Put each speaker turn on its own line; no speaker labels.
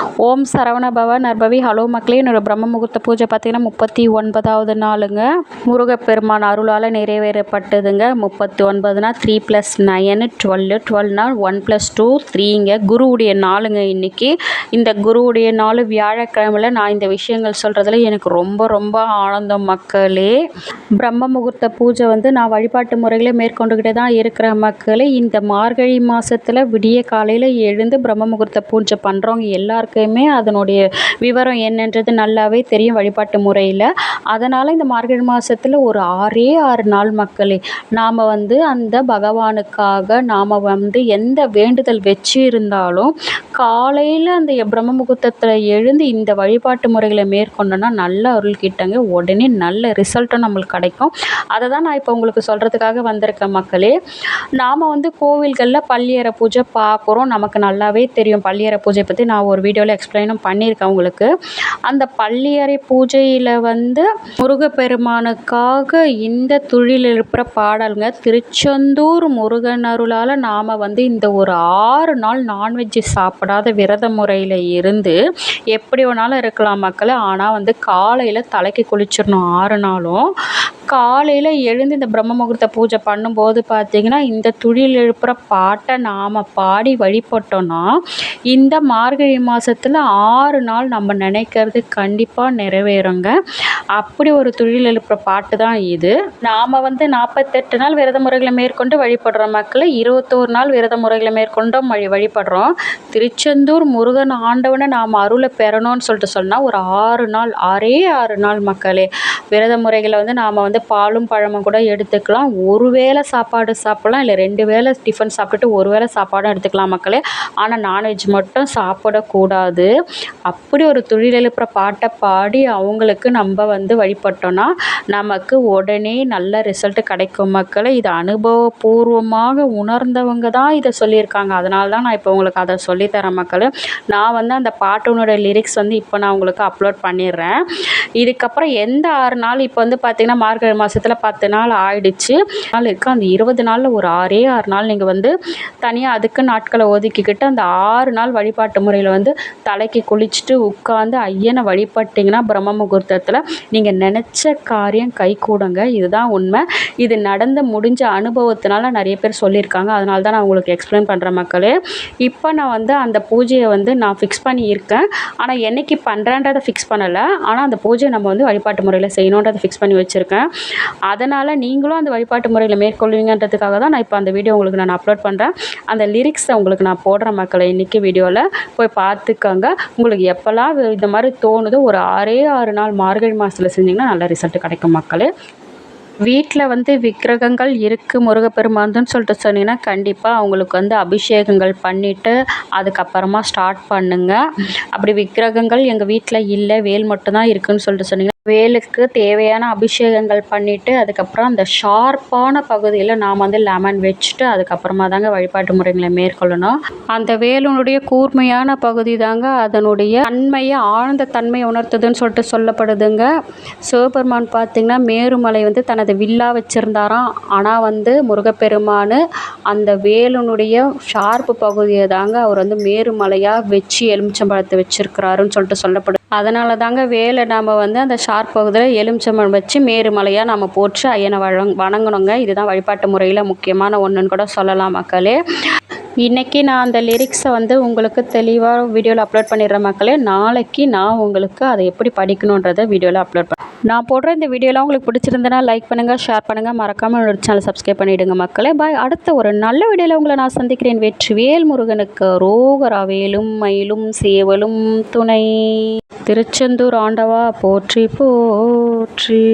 ஓம் Saravanabhava நர்பவி hello மக்களே என்னோடய பிரம்ம முகூர்த்த பூஜை பார்த்திங்கன்னா முப்பத்தி ஒன்பதாவது நாளுங்க. முருகப்பெருமான் அருளால் நிறைவேறப்பட்டதுங்க. முப்பத்தி ஒன்பதுனா த்ரீ ப்ளஸ் நயனு டுவெல் டுவெல்னா ஒன் ப்ளஸ் டூ த்ரீங்க குருவுடைய நாளுங்க இன்றைக்கி இந்த குருவுடைய நாள் வியாழக்கிழமையில் நான் இந்த விஷயங்கள் சொல்கிறதுல எனக்கு ரொம்ப ரொம்ப ஆனந்தம் மக்களே. பிரம்ம முகூர்த்த பூஜை வந்து நான் வழிபாட்டு முறைகளை மேற்கொண்டுக்கிட்டே தான் இருக்கிற மக்களே. இந்த மார்கழி மாதத்தில் விடிய காலையில் எழுந்து பிரம்ம முகூர்த்த பூஜை பண்ணுறவங்க எல்லாருக்கும் அதனுடைய விவரம் என்னன்றது நல்லாவே தெரியும் வழிபாட்டு முறையில். அதனால் இந்த மார்கழி மாதத்துல ஒரு ஆறே ஆறு நாள் மக்களே நாம் வந்து அந்த பகவானுக்காக நாம் வந்து எந்த வேண்டுதல் வச்சு இருந்தாலும் காலையில் அந்த பிரம்ம முகூர்த்தத்தில் எழுந்து இந்த வழிபாட்டு முறைகளை மேற்கொண்டோன்னா நல்ல அருள் கிட்டங்க உடனே நல்ல ரிசல்ட்டும் நம்மளுக்கு கிடைக்கும். அதை தான் நான் இப்போ உங்களுக்கு சொல்கிறதுக்காக வந்திருக்கேன் மக்களே. நாம் வந்து கோவில்களில் பள்ளியறை பூஜை பார்க்குறோம் நமக்கு நல்லாவே தெரியும் பள்ளியறை பூஜை பற்றி நான் ஒரு வீடியோவில் எக்ஸ்பிளைனும் பண்ணியிருக்கேன் உங்களுக்கு. அந்த பள்ளியறை பூஜையில் வந்து முருகப்பெருமானுக்காக இந்த துழில் எழுப்புற பாடலுங்க. திருச்செந்தூர் முருகன் அருளால் நாம் வந்து இந்த ஒரு ஆறு நாள் நான்வெஜ்ஜு சாப்பிடாத விரத முறையில் இருந்து எப்படி வேணாலும் இருக்கலாம் மக்கள். ஆனால் வந்து காலையில் தலைக்கு குளிச்சிடணும் ஆறு நாளும். காலையில் எழுந்து இந்த பிரம்ம முகூர்த்த பூஜை பண்ணும்போது பார்த்திங்கன்னா இந்த துழில் எழுப்புகிற பாட்டை நாம் பாடி வழிபட்டோன்னா இந்த மார்கழி மாதத்துல ஆறு நாள் நம்ம நினைக்கிறது கண்டிப்பாக நிறைவேறுங்க. அப்படி ஒரு துழில் எழுப்புகிற பாட்டு தான் இது. நாம் வந்து நாற்பத்தெட்டு நாள் விரத முறைகளை மேற்கொண்டு வழிபடுற மக்களை இருபத்தோரு நாள் விரத முறைகளை மேற்கொண்டும் வழி வழிபடுறோம். திருச்செந்தூர் முருகன் ஆண்டவனை நாம் அருளை பெறணும்னு சொல்லிட்டு சொன்னால் ஒரு ஆறு நாள் ஆறே ஆறு நாள் மக்களே விரத முறைகளை வந்து நாம் வந்து பாலும் பழமும் கூட எடுத்துக்கலாம். ஒரு வேளை சாப்பாடு சாப்பிட்லாம். இல்லை ரெண்டு வேளை டிஃபன் சாப்பிட்டுட்டு ஒரு வேளை சாப்பாடும் எடுத்துக்கலாம் மக்களே. ஆனால் நான்வெஜ் மட்டும் சாப்பிடக்கூடாது. அப்படி ஒரு தொழில் எழுப்புற பாட்டை பாடி அவங்களுக்கு நம்ம வந்து வழிபட்டோன்னா நமக்கு உடனே நல்ல ரிசல்ட் கிடைக்கும் மக்களை. இது அனுபவபூர்வமாக உணர்ந்தவங்க தான் இதை சொல்லியிருக்காங்க. அதனால தான் நான் இப்போ உங்களுக்கு அதை சொல்லித்தரேன் மக்கள். நான் வந்து அந்த பாட்டினோட லிரிக்ஸ் வந்து இப்போ நான் உங்களுக்கு அப்லோட் பண்ணிடுறேன். இதுக்கப்புறம் எந்த ஆறு நாள் இப்போ வந்து பார்த்திங்கன்னா மார்கழி மாதத்துல பத்து நாள் ஆயிடுச்சு. நாள் இருக்குது அந்த இருபது நாளில் ஒரு ஆறே ஆறு நாள் நீங்கள் வந்து தனியாக அதுக்கு நாட்களை ஒதுக்கிக்கிட்டு அந்த ஆறு நாள் வழிபாட்டு முறையில் வந்து தலைக்கு குளிச்சுட்டு உட்காந்து ஐயனை வழிபட்டிங்கன்னா பிரம்ம முகூர்த்தத்தில் நீங்கள் நினச்ச காரியம் கைகூடுங்க இதுதான் உண்மை. இது நடந்து முடிஞ்ச அனுபவத்தினால நிறைய பேர் சொல்லியிருக்காங்க. அதனால தான் நான் உங்களுக்கு எக்ஸ்பிளைன் பண்ணுற மக்களே. இப்போ நான் வந்து அந்த பூஜையை வந்து நான் ஃபிக்ஸ் பண்ணியிருக்கேன். ஆனால் என்னைக்கு பண்ணுறேன்றதை ஃபிக்ஸ் பண்ணலை. ஆனால் அந்த பூஜையை நம்ம வந்து வழிபாட்டு முறையில் செய்யணுன்றதை ஃபிக்ஸ் பண்ணி வச்சுருக்கேன். அதனால் நீங்களும் அந்த வழிபாட்டு முறையில் மேற்கொள்வீங்கன்றதுக்காக தான் நான் இப்போ அந்த வீடியோ உங்களுக்கு நான் அப்லோட் பண்ணுறேன் அந்த லிரிக்ஸை உங்களுக்கு நான் போடுற மக்களை இன்றைக்கி வீடியோவில் போய் பார்த்துக்கோங்க. உங்களுக்கு எப்போல்லாம் இந்த மாதிரி தோணுதோ ஒரு ஆறே ஆறு நாள் மார்கழி மாதத்தில் செஞ்சிங்கன்னா நல்ல ரிசல்ட் கிடைக்கும் மக்களே. வீட்டில் வந்து விக்கிரகங்கள் இருக்குது முருகப்பெருமாந்துன்னு சொல்லிட்டு சொன்னீங்கன்னா கண்டிப்பாக அவங்களுக்கு வந்து அபிஷேகங்கள் பண்ணிவிட்டு அதுக்கப்புறமா ஸ்டார்ட் பண்ணுங்கள் அப்படி விக்கிரகங்கள் எங்கள் வீட்டில் இல்லை வேல் மட்டும்தான் இருக்குதுன்னு சொல்லிட்டு சொன்னீங்கன்னா வேலுக்கு தேவையான அபிஷேகங்கள் பண்ணிவிட்டு அதுக்கப்புறம் அந்த ஷார்ப்பான பகுதியில் நாம் வந்து லெமன் வச்சுட்டு அதுக்கப்புறமா தாங்க வழிபாட்டு முறைகளை மேற்கொள்ளணும். அந்த வேலுனுடைய கூர்மையான பகுதி தாங்க அதனுடைய தன்மையை ஆழ்ந்த தன்மையை உணர்த்துதுன்னு சொல்லிட்டு சொல்லப்படுதுங்க. சிவபெருமான் பார்த்திங்கன்னா மேருமலை வந்து தனது வில்லா வச்சுருந்தாராம். ஆனால் வந்து முருகப்பெருமான் அந்த வேலுனுடைய ஷார்ப்பு பகுதியை தாங்க அவர் வந்து மேருமலையாக வச்சு எலுமிச்சம்பழத்தை வச்சுருக்கிறாருன்னு சொல்லிட்டு சொல்லப்படுது. அதனால தாங்க வேலை நாம் வந்து அந்த ஷார்ப் பகுதியில் எலுமிச்சம்பழம் வச்சு மேருமலையாக நம்ம போட்டு ஐயனை வழங் வணங்கணுங்க. இதுதான் வழிபாட்டு முறையில் முக்கியமான ஒன்றுன்னு கூட சொல்லலாம் மக்களே. இன்றைக்கி நான் அந்த லிரிக்ஸை வந்து உங்களுக்கு தெளிவாக வீடியோவில் அப்லோட் பண்ணிடுறேன் மக்களே. நாளைக்கு நான் உங்களுக்கு அதை எப்படி படிக்கணுன்றதை வீடியோவில் அப்லோட் பண்ண நான் போடுற இந்த வீடியோலாம் உங்களுக்கு பிடிச்சிருந்தனா லைக் பண்ணுங்கள் ஷேர் பண்ணுங்கள் மறக்காமல் என்னோட சேனல் சப்ஸ்கிரைப் பண்ணிவிடுங்க மக்களே. பாய் அடுத்த ஒரு நல்ல வீடியோவில் உங்களை நான் சந்திக்கிறேன். வெற்றிவேல் முருகனுக்கு ரோகரா வேலும் மயிலும் சேவலும் துணை. திருச்செந்தூர் ஆண்டவா போற்றி போற்றி.